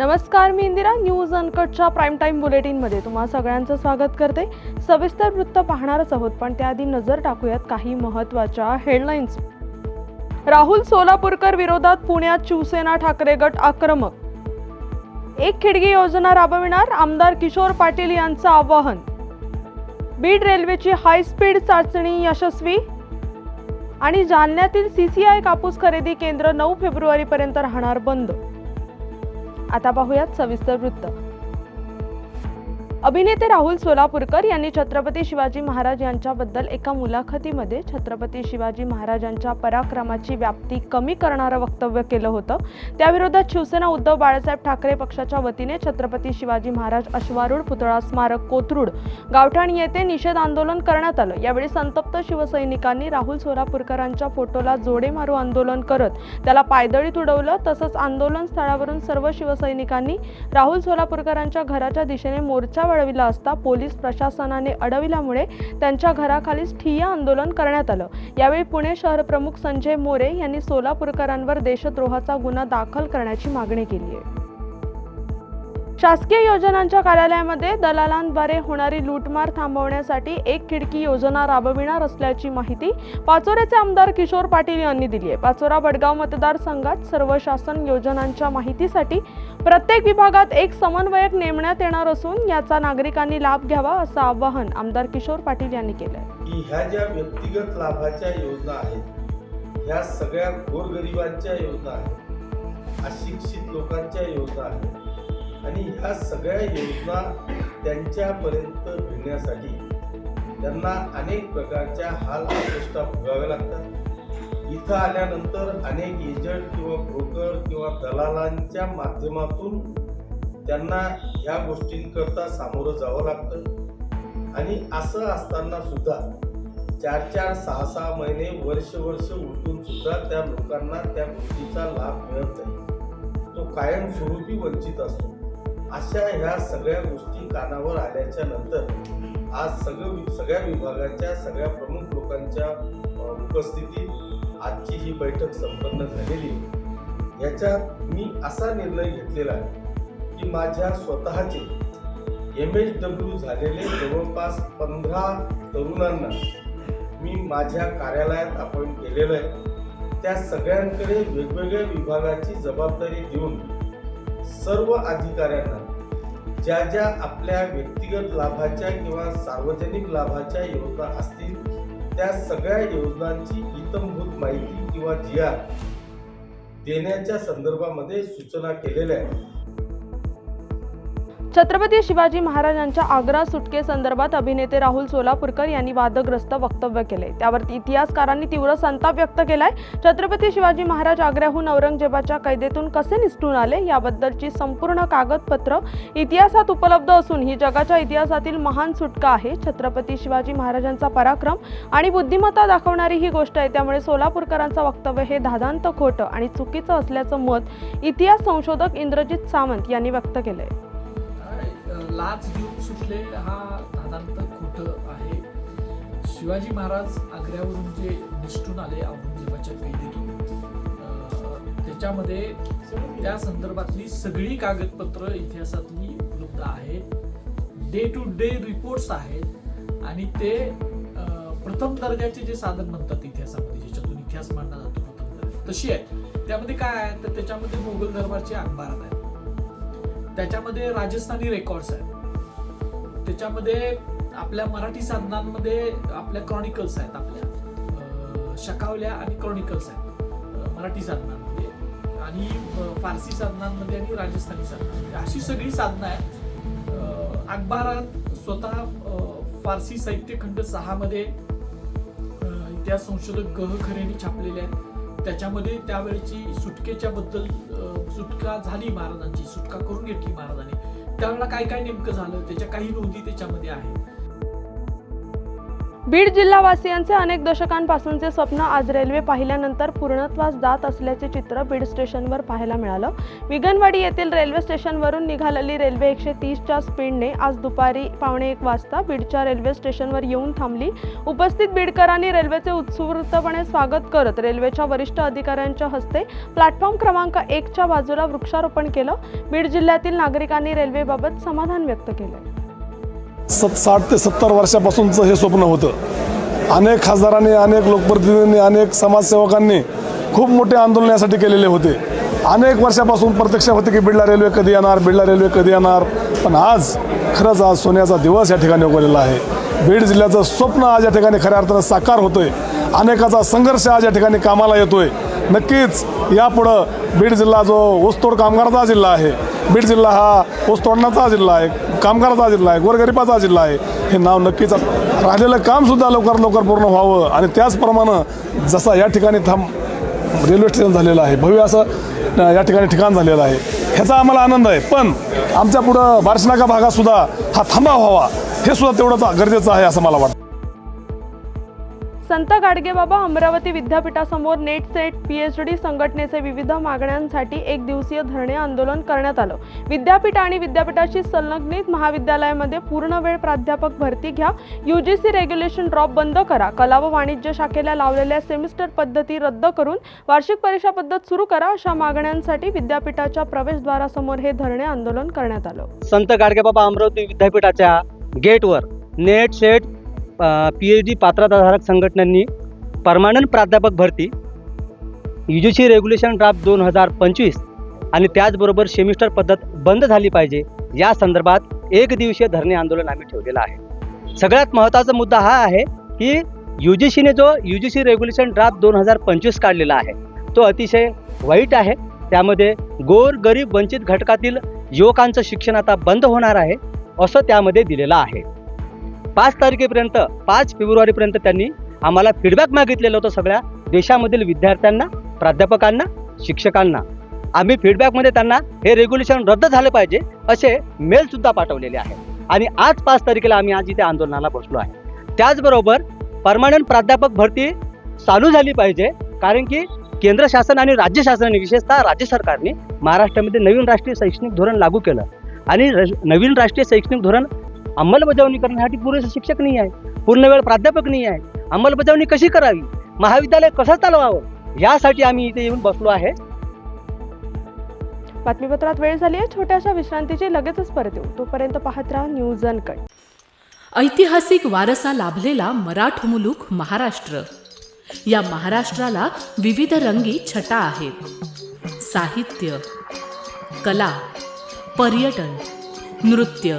नमस्कार मी इंदिरा न्यूज अनकटच्या प्राईम टाईम बुलेटिनमध्ये तुम्हा सगळ्यांचं स्वागत करते. सविस्तर वृत्त पाहणारच आहोत पण त्याआधी नजर टाकूयात काही महत्त्वाच्या हेडलाईन्स राहुल सोलापूरकर विरोधात पुण्यात शिवसेना ठाकरे गट आक्रमक. एक खिडकी योजना राबविणार आमदार किशोर पाटील यांचं आवाहन. बीड रेल्वेची हायस्पीड चाचणी यशस्वी. आणि जालन्यातील सीसीआय कापूस खरेदी केंद्र नऊ फेब्रुवारीपर्यंत राहणार बंद. आता पाहूयात सविस्तर वृत्त. अभिनेते राहुल सोलापूरकर यांनी छत्रपती शिवाजी महाराज यांच्याबद्दल एका मुलाखतीमध्ये छत्रपती शिवाजी महाराजांच्या पराक्रमाची व्याप्ती कमी करणारं वक्तव्य केलं होतं. त्याविरोधात शिवसेना उद्धव बाळासाहेब ठाकरे पक्षाच्या वतीने छत्रपती शिवाजी महाराज अश्वारूढ पुतळा स्मारक कोथरूड गावठाण येथे निषेध आंदोलन करण्यात आलं. यावेळी संतप्त शिवसैनिकांनी राहुल सोलापूरकरांच्या फोटोला जोडे मारू आंदोलन करत त्याला पायदळी तुडवलं. तसंच आंदोलन स्थळावरून सर्व शिवसैनिकांनी राहुल सोलापूरकरांच्या घराच्या दिशेने मोर्चा वळविला असता पोलीस प्रशासनाने अडविल्यामुळे त्यांच्या घराखालीच ठिय्या आंदोलन करण्यात आलं. यावेळी पुणे शहर प्रमुख संजय मोरे यांनी सोलापूरकरांवर देशद्रोहाचा गुन्हा दाखल करण्याची मागणी केली आहे. शासकीय योजनांच्या कार्यालयामध्ये दलालांद्वारे होणारी लूटमार थांबवण्यासाठी एक खिडकी योजना राबविणार असल्याची माहिती पाचोऱ्याचे आमदार किशोर पाटील यांनी दिली आहे. पाचोरा बडगाव मतदारसंघात सर्व शासन योजनांच्या माहितीसाठी प्रत्येक विभागात एक समन्वयक नेमण्यात येणार असून याचा नागरिकांनी लाभ घ्यावा असं आवाहन आमदार किशोर पाटील यांनी केलं आहे की ह्या ज्या व्यक्तिगत लाभाच्या योजना आहेत ह्या सगळ्या गोरगरिबांच्या योजना आहेत अशिक्षित लोकांच्या योजना आहेत आणि ह्या सगळ्या योजना त्यांच्यापर्यंत भिडण्यासाठी त्यांना अनेक प्रकारच्या हाल अपेष्टा भोगाव्या लागतात. इथं आल्यानंतर अनेक एजंट किंवा ब्रोकर किंवा दलालांच्या माध्यमातून त्यांना ह्या गोष्टींकरता सामोरं जावं लागतं. आणि असं असताना सुद्धा चार चार सहा सहा महिने वर्ष वर्ष उलटून सुद्धा त्या लोकांना त्या गोष्टीचा लाभ मिळत नाही. तो कायमस्वरूपी वंचित असतो. अशा ह्या सगळ्या गोष्टी कानावर आल्याच्यानंतर आज सगळं सगळ्या विभागाच्या सगळ्या प्रमुख लोकांच्या उपस्थितीत आजची ही बैठक संपन्न झालेली याच्यात मी असा निर्णय घेतलेला आहे की माझ्या स्वतःचे एम एच डब्ल्यू झालेले जवळपास पंधरा तरुणांना मी माझ्या कार्यालयात अपॉइंट केलेलं आहे. त्या सगळ्यांकडे वेगवेगळ्या विभागाची जबाबदारी देऊन सर्व अधिकाऱ्यांना ज्या ज्या आपल्या व्यक्तिगत लाभाच्या किंवा सार्वजनिक लाभाच्या योजना असतील त्या सगळ्या योजनांची इतंभूत माहिती किंवा जी आर देण्याच्या संदर्भामध्ये सूचना केलेल्या आहेत. छत्रपती शिवाजी महाराजांच्या आग्रा सुटकेसंदर्भात अभिनेते राहुल सोलापूरकर यांनी वादग्रस्त वक्तव्य केले. त्यावर इतिहासकारांनी तीव्र संताप व्यक्त केलाय. छत्रपती शिवाजी महाराज आग्र्याहून औरंगजेबाच्या कैदेतून कसे निसटून आले याबद्दलची संपूर्ण कागदपत्र इतिहासात उपलब्ध असून ही जगाच्या इतिहासातील महान सुटका आहे. छत्रपती शिवाजी महाराजांचा पराक्रम आणि बुद्धिमत्ता दाखवणारी ही गोष्ट आहे. त्यामुळे सोलापूरकरांचं वक्तव्य हे दादांत खोटं आणि चुकीचं असल्याचं मत इतिहास संशोधक इंद्रजित सावंत यांनी व्यक्त केलंय. लाच घेऊन सुटले हा दादांत खोटं आहे. शिवाजी महाराज आग्र्यावरून जे निष्ठून आले औरंगजेबाच्या कैदेतून त्याच्यामध्ये त्या संदर्भातली सगळी कागदपत्र इतिहासातली उपलब्ध आहेत. डे टू डे रिपोर्ट्स आहेत. आणि ते प्रथम दर्जाचे जे साधन म्हणतात इतिहासामध्ये ज्याच्यातून इतिहास मांडला जातो प्रथम दर्जा तशी आहे त्यामध्ये काय आहे तर त्याच्यामध्ये मोगल दरबारचे अखबारात आहेत. त्याच्यामध्ये राजस्थानी रेकॉर्ड्स आहेत. त्याच्यामध्ये आपल्या मराठी साधनांमध्ये आपल्या क्रॉनिकल्स आहेत आपल्या. शकावल्या आणि क्रॉनिकल्स आहेत. मराठी साधनांमध्ये. आणि फारसी साधनांमध्ये आणि राजस्थानी साधनांमध्ये. अशी सगळी साधनं आहेत. अकबारात अखबारात स्वतः फारसी साहित्यखंड सहामध्ये इतिहास संशोधक गह खरेने छापलेले आहेत. त्याच्यामध्ये त्यावेळेची सुटकेच्या बद्दल सुटका झाली महाराजांची. सुटका करून घेतली महाराजांनी. त्यावेळेला काय काय नेमकं झालं? त्याच्या काही नोंदी त्याच्यामध्ये आहेत. बीड जिल्हावासियांचे अनेक दशकांपासूनचे स्वप्न आज रेल्वे पाहिल्यानंतर पूर्णत्वास जात असल्याचे चित्र बीड स्टेशनवर पाहायला मिळालं. विगनवाडी येथील रेल्वे स्टेशनवरून निघालेली रेल्वे एकशे तीसच्या स्पीडने आज दुपारी पावणे एक वाजता बीडच्या रेल्वे स्टेशनवर येऊन थांबली. उपस्थित बीडकरांनी रेल्वेचे उत्स्फूर्तपणे स्वागत करत रेल्वेच्या वरिष्ठ अधिकाऱ्यांच्या हस्ते प्लॅटफॉर्म क्रमांक एकच्या बाजूला वृक्षारोपण केलं. बीड जिल्ह्यातील नागरिकांनी रेल्वेबाबत समाधान व्यक्त केलं सत साठ ते सत्तर वर्षापासूनचं हे स्वप्न होतं. अनेक खासदारांनी अनेक लोकप्रतिनिधींनी अनेक समाजसेवकांनी खूप मोठे आंदोलन यासाठी केलेले होते. अनेक वर्षापासून प्रत्यक्ष होते की बिडला रेल्वे कधी येणार बिडला रेल्वे कधी येणार. पण आज खरंच आज सोन्याचा दिवस या ठिकाणी उगवलेला आहे. बीड जिल्ह्याचं स्वप्न आज या ठिकाणी खऱ्या अर्थानं साकार होतोय. अनेकाचा संघर्ष आज या ठिकाणी कामाला येतोय. नक्कीच यापुढं बीड जिल्हा जो ऊसतोड कामगाराचा जिल्हा आहे बीड जिल्हा हा ऊस तोडण्याचा जिल्हा आहे कामगाराचा जिल्हा आहे गोरगरिबाचा जिल्हा आहे. हे नाव नक्कीच राहिलेलं कामसुद्धा लवकर लवकर पूर्ण व्हावं आणि त्याचप्रमाणे जसा या ठिकाणी थांब रेल्वे स्टेशन झालेलं आहे भव्य असं या ठिकाणी ठिकाण झालेलं आहे. ह्याचा आम्हाला आनंद आहे. पण आमच्या पुढं बार्शनाका भागातसुद्धा हा थांबा व्हावा. हे सुद्धा तेवढंच गरजेचं आहे असं मला वाटतं. संत गाडगेबाबा अमरावती विद्यापीठासमोर नेट सेट पीएचडी संघटनेचे विविध मागण्यांसाठी एक दिवसीय धरणे आंदोलन करण्यात आलं. विद्यापीठ आणि विद्यापीठाशी संलग्नित महाविद्यालयामध्ये पूर्ण वेळ प्राध्यापक भरती घ्या युजीसी रेग्युलेशन ड्रॉप बंद करा कला व वाणिज्य शाखेला लावलेल्या सेमिस्टर पद्धती रद्द करून वार्षिक परीक्षा पद्धत सुरू करा अशा मागण्यांसाठी विद्यापीठाच्या प्रवेशद्वारासमोर हे धरणे आंदोलन करण्यात आलं. संत गाडगेबाबा अमरावती विद्यापीठाच्या गेटवर NET SET P H D पात्रताधारक संघटनांनी परमानंट प्राध्यापक भरती U G C regulation draft दोन हजार पंचवीस आणि त्याचबरोबर सेमिस्टर पद्धत बंद झाली पाहिजे या संदर्भात एक दिवसीय धरणे आंदोलन आम्ही ठेवलेलं आहे. सगळ्यात महत्त्वाचा मुद्दा हा आहे की यू जी सीने जो U G C regulation draft दोन हजार पंचवीस काढलेला आहे तो अतिशय वाईट आहे. त्यामध्ये गोर गरीब वंचित घटकातील युवकांचं शिक्षण आता बंद होणार आहे असं त्यामध्ये दिलेलं आहे. पाच तारखेपर्यंत पाच फेब्रुवारीपर्यंत त्यांनी आम्हाला फीडबॅक मागितलेलं होतं सगळ्या देशामधील विद्यार्थ्यांना प्राध्यापकांना शिक्षकांना. आम्ही फीडबॅकमध्ये त्यांना हे रेग्युलेशन रद्द झालं पाहिजे असे मेलसुद्धा पाठवलेले आहे आणि आज पाच तारखेला आम्ही आज इथे आंदोलनाला बसलो आहे. त्याचबरोबर परमानंट प्राध्यापक भरती चालू झाली पाहिजे कारण की केंद्र शासन आणि राज्य शासनाने विशेषतः राज्य सरकारने महाराष्ट्रामध्ये नवीन राष्ट्रीय शैक्षणिक धोरण लागू केलं. आणि नवीन राष्ट्रीय शैक्षणिक धोरण अंमलबजावणी करण्यासाठी पुरेसे शिक्षक नाही आहे पूर्ण वेळ प्राध्यापक नाही आहे. अंमलबजावणी कशी करावी? महाविद्यालय कसं चालवावं? यासाठी आम्ही इथे येऊन बसलो आहे. बातमीपत्रात वेळ झाली आहे. छोट्याशा विश्रांतीची लगेचच परत येऊ. तोपर्यंत पाहत राहा न्यूज अनकट. ऐतिहासिक वारसा लाभलेला मराठ मुलूक महाराष्ट्र. या महाराष्ट्राला विविध रंगी छटा आहेत. साहित्य कला पर्यटन नृत्य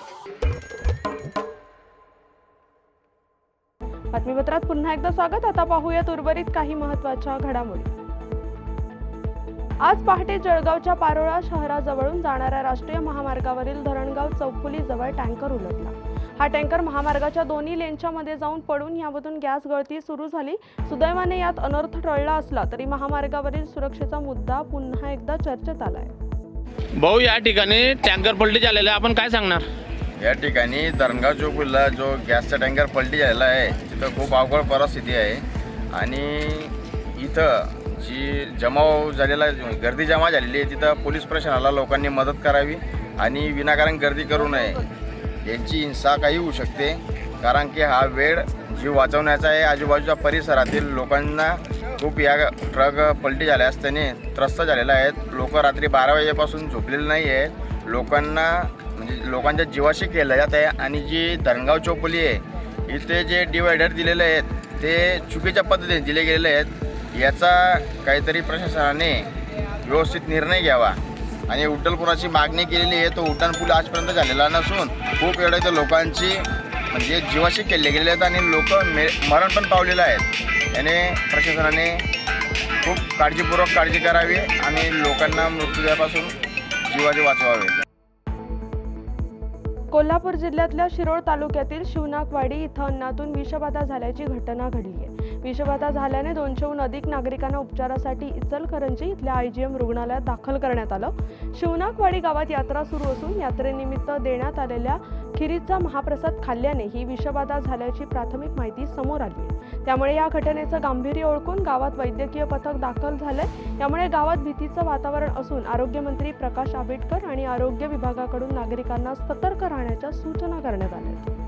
बातमीपत्रात पुन्हा एकदा स्वागत. आता पाहूयात उर्वरित काही महत्त्वाच्या घडामोडी. आज पहाटे जळगावच्या पारोळा शहराजवळून जाणाऱ्या राष्ट्रीय महामार्गावरील धरणगाव चौफुलीजवळ टँकर उलटला. हा टँकर महामार्गाच्या दोन्ही लेनच्या मध्ये जाऊन पडून यामधून गॅस गळती सुरू झाली. सुदैवाने यात अनर्थ टळला असला तरी महामार्गावरील सुरक्षेचा मुद्दा पुन्हा एकदा चर्चेत आलाय. भाऊ या ठिकाणी टँकर पलटी झालेला आहे. आपण काय सांगणार? या ठिकाणी धरणगाव चौकला जो गॅसचा टँकर पलटी झालेला आहे तिथं खूप अवघड परिस्थिती आहे. आणि इथं जी जमाव झालेला गर्दी जमा झालेली आहे तिथं पोलीस प्रशासनाला लोकांनी मदत करावी आणि विनाकारण गर्दी करू नये यांची हिंसा काही होऊ शकते. कारण की हा वेळ जीव वाचवण्याचा आहे. आजूबाजूच्या परिसरातील लोकांना खूप या ट्रक पलटी झाल्या असल्याने त्रस्त झालेल्या आहेत. लोक रात्री बारा वाजेपासून झोपलेले नाही आहेत. लोकांना लोकांच्या जीवाशी केलं जात आहे आणि जी धरणगाव चौपली आहे इथे जे डिवायडर दिलेले आहेत ते चुकीच्या पद्धतीने दिले गेलेले आहेत. याचा काहीतरी प्रशासनाने व्यवस्थित निर्णय घ्यावा. आणि उड्डलपुराची मागणी केलेली आहे तो उड्डाणपूल आजपर्यंत झालेला नसून खूप वेळा इथं लोकांची म्हणजे जीवाशी केले गेलेले आहेत आणि लोक मे मरण पण पावलेलं आहेत. याने प्रशासनाने खूप काळजीपूर्वक काळजी करावी आणि लोकांना मृत्यूपासून जीवाचे वाचवावे. कोल्हापूर जिल्ह्यातल्या शिरोळ तालुक्यातील शिवनाकवाडी इथं अन्नातून विषबाधा झाल्याची घटना घडली आहे. विषबाधा झाल्याने दोनशेहून अधिक नागरिकांना उपचारासाठी इचलकरंजी इथल्या आय जी एम रुग्णालयात दाखल करण्यात आलं. शिवनाकवाडी गावात यात्रा सुरू असून यात्रेनिमित्त देण्यात आलेल्या खिरीचा महाप्रसाद खाल्ल्याने ही विषबाधा झाल्याची प्राथमिक माहिती समोर आली. त्यामुळे या घटनेचं गांभीर्य ओळखून गावात वैद्यकीय पथक दाखल झालंय. यामुळे गावात भीतीचं वातावरण असून आरोग्यमंत्री प्रकाश आंबेडकर आणि आरोग्य विभागाकडून नागरिकांना सतर्क राहण्याच्या सूचना करण्यात आल्या आहेत.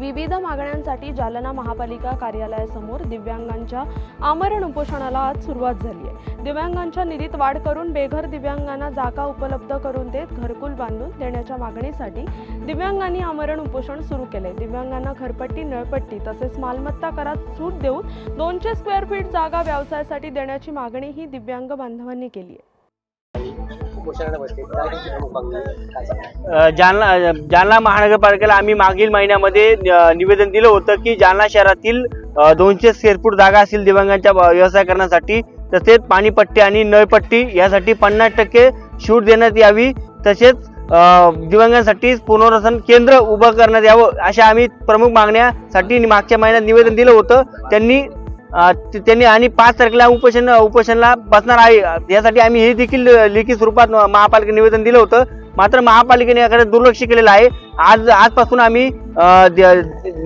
विविध मागण्यांसाठी जालना महापालिका कार्यालयासमोर दिव्यांगांच्या आमरण उपोषणाला आज सुरुवात झाली आहे. दिव्यांगांच्या निधीत वाढ करून बेघर दिव्यांगांना जागा उपलब्ध करून देत घरकुल बांधून देण्याच्या मागणीसाठी दिव्यांगांनी आमरण उपोषण सुरू केले दिव्यांगांना घरपट्टी नळपट्टी तसेच मालमत्ता करात सूट देऊन दोनशे स्क्वेअर फीट जागा व्यवसायासाठी देण्याची मागणीही दिव्यांग बांधवांनी केली आहे. जालना जालना महानगरपालिकेला आम्ही मागील महिन्यामध्ये निवेदन दिलं होतं की जालना शहरातील दोनशे स्क्वेअर जागा असतील दिव्यांगांच्या व्यवसाय करण्यासाठी. तसेच पाणीपट्टी आणि नळपट्टी यासाठी पन्नास टक्के सूट देण्यात यावी. तसेच दिव्यांगांसाठी पुनर्वसन केंद्र उभं करण्यात यावं अशा आम्ही प्रमुख मागण्यासाठी मागच्या महिन्यात निवेदन दिलं होतं. त्यांनी त्यांनी आणि पाच तारखेला उपोषण उपोषणला बसणार आहे. यासाठी आम्ही हे देखील लेखी स्वरूपात महापालिका निवेदन दिलं होतं. मात्र महापालिकेने याकडे दुर्लक्ष केलेलं आहे. आज आजपासून आम्ही अ,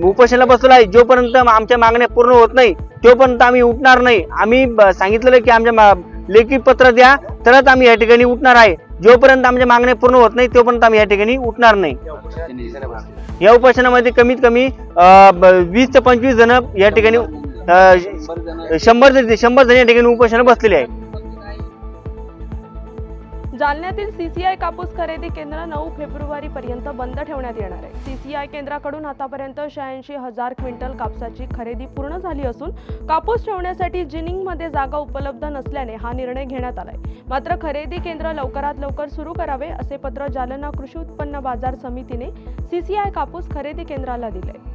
उपोषणाला बसलो आहे. जोपर्यंत आमच्या मागण्या पूर्ण होत नाही तोपर्यंत आम्ही उठणार नाही. आम्ही ब- सांगितलेलं की आमच्या मा- लेखी पत्र द्या तरच आम्ही या ठिकाणी उठणार आहे. जोपर्यंत आमच्या मागण्या पूर्ण होत नाही तोपर्यंत आम्ही या ठिकाणी उठणार नाही. या उपोषणामध्ये कमीत कमी वीस ते पंचवीस जण या ठिकाणी शंभर शंभर जण या ठिकाणी उपोषण बसलेले आहे जालन्यातील सीसीआय कापूस खरेदी केंद्र नऊ फेब्रुवारी पर्यंत बंद ठेवण्यात येणार आहे. सीसीआय केंद्राकडून आतापर्यंत शहाऐंशी हजार क्विंटल कापसाची खरेदी पूर्ण झाली असून कापूस ठेवण्यासाठी जिनिंगमध्ये जागा उपलब्ध नसल्याने हा निर्णय घेण्यात आलाय. मात्र खरेदी केंद्र लवकरात लवकर सुरू करावे असे पत्र जालना कृषी उत्पन्न बाजार समितीने सीसीआय कापूस खरेदी केंद्राला दिले.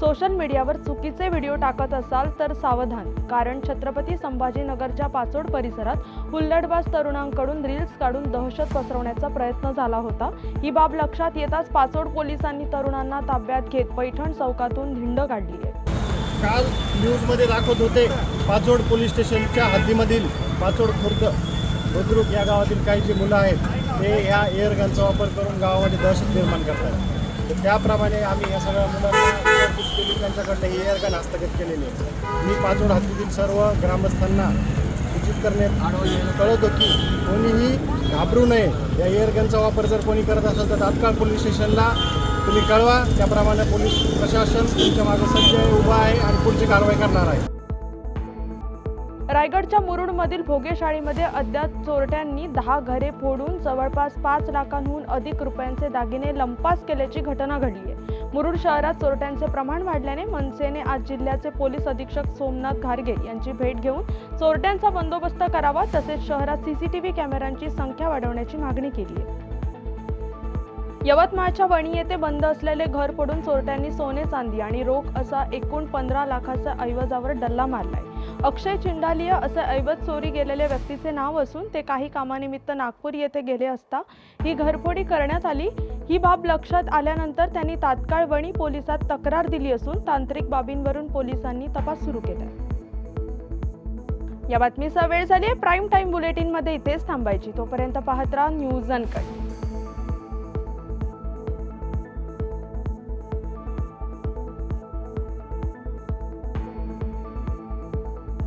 सोशल मीडियावर चुकीचे व्हिडिओ टाकत असाल तर सावधान कारण छत्रपती संभाजीनगरच्या पाचोड परिसरात हुल्लडबाज तरुणांकडून रील्स काढून दहशत पसरवण्याचा प्रयत्न झाला होता. ही बाब लक्षात येताच पाचोड पोलिसांनी तरुणांना ताब्यात घेत पैठण चौकातून धिंड काढली आहे. काल न्यूजमध्ये दाखवत होते पाचोड पोलीस स्टेशनच्या हद्दीमधील पाचोड खुर्द बुद्रुक या गावातील काही जी मुलं आहेत ते या एअरगनचा वापर करून गावामध्ये दहशत निर्माण करतात तर त्याप्रमाणे आम्ही या सगळ्या मुलांना विचारपूस केली त्यांच्याकडनं हे एअरगन हस्तगत केलेली आहे. मी पाचोड हद्दीतील सर्व ग्रामस्थांना सूचित करण्यात कळवतो की कोणीही घाबरू नये. या एअरगनचा वापर जर कोणी करत असेल तर तात्काळ पोलीस स्टेशनला तुम्ही कळवा. त्याप्रमाणे पोलीस प्रशासन तुमच्या मागे सज्ज उभा आहे आणि पुढची कारवाई करणार आहे. रायगडच्या मुरुडमधील भोगे शाळेमध्ये अद्याप चोरट्यांनी दहा घरे फोडून जवळपास पाच लाखांहून अधिक रुपयांचे दागिने लंपास केल्याची घटना घडली आहे. मुरुड शहरात चोरट्यांचे प्रमाण वाढल्याने मनसेने आज जिल्ह्याचे पोलीस अधीक्षक सोमनाथ घारगे यांची भेट घेऊन चोरट्यांचा बंदोबस्त करावा तसेच शहरात सीसीटीव्ही कॅमेऱ्यांची संख्या वाढवण्याची मागणी केली आहे. यवतमाळच्या वणी येथे बंद असलेले घर फोडून चोरट्यांनी सोने चांदी आणि रोख असा एकूण पंधरा लाखाचा ऐवजावर डल्ला मारलाय. अक्षय चिंडालिया असं ऐवत चोरी गेलेल्या व्यक्तीचे नाव असून ते काही कामानिमित्त नागपूर येथे गेले असता ही घरफोडी करण्यात आली. ही बाब लक्षात आल्यानंतर त्यांनी तात्काळ वणी पोलिसात तक्रार दिली असून तांत्रिक बाबींवरून पोलिसांनी तपास सुरू केला. या बातमीचा वेळ झाली प्राईम टाईम बुलेटिनमध्ये इथेच थांबायची. तोपर्यंत पाहत राहा न्यूज अनकट.